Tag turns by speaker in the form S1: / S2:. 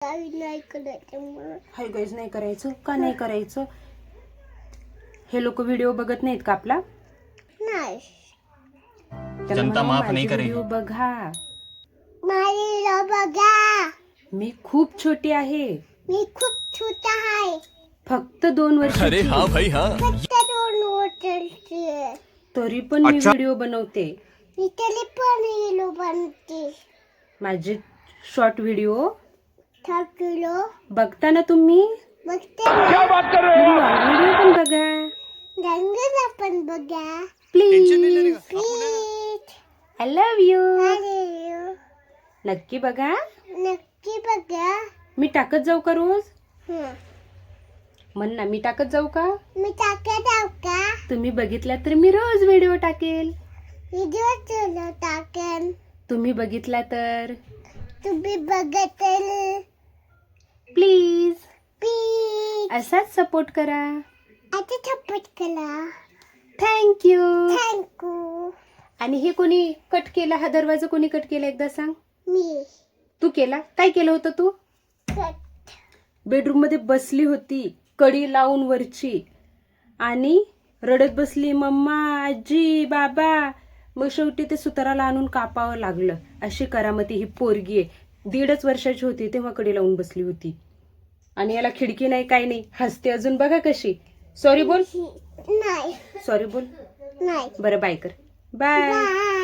S1: काही नाही करायचं मला
S2: हाय गाईज नाही करायचं. का नाही करायचं? हे लोक व्हिडिओ बघत नाहीत का आपला?
S1: नाही.
S2: त्यांना
S3: जनता
S2: म्हणा,
S3: माफ नाही करेगी.
S2: व्हिडिओ बघा.
S1: माझी बघा.
S2: मी खूप छोटी आहे.
S1: मी खूप छोटा आहे.
S2: फक्त दोन वर्ष
S3: अरे हाँ भाई हाँ.
S1: फक्त दोन वर्षाची.
S2: तरी पण मी व्हिडिओ बनवते.
S1: मी तरी पण हिरो बनते
S2: माझे शॉर्ट व्हिडिओ
S1: थकलो
S2: बघता. ना तुम्ही
S1: बघते ना
S2: व्हिडिओ पण बघा.
S1: रंगला पण बघा.
S2: Please
S1: please
S2: I love you
S1: अरे
S2: नक्की बघा.
S1: नक्की बघा.
S2: मी टाकत जाऊ का रोज?
S1: हं.
S2: म्हण ना मी टाकत जाऊ का?
S1: मी टाकत आहो का?
S2: तुम्ही बघितला तर मी रोज व्हिडिओ टाकेल.
S1: व्हिडिओ टाकेन.
S2: तुम्ही बघितला तर?
S1: तुम्ही बघत
S2: असाच सपोर्ट करा.
S1: आता छपट करा
S2: थँक्यू
S1: थँक्यू
S2: आणि हे कोणी कट केला? हा दरवाजा कोणी कट केला एकदा सांग?
S1: मी.
S2: तू केला? काय केलं होतं तू?
S1: कट
S2: बेडरूममध्ये बसली होती कडी लावून वरची. आणि रडत बसली मम्मा आजी बाबा. मग शेवटी ते सुताराला आणून कापावं लागलं. अशी करामती ही पोरगी आहे. दीडच वर्षाची होती तेव्हा कडी लावून बसली होती. आणि याला खिडकी नाही काही नाही. हसते अजून. बघा कशी. सॉरी बोल.
S1: नाही.
S2: सॉरी बोल.
S1: नाही.
S2: बरं बाय कर. Bye
S1: bye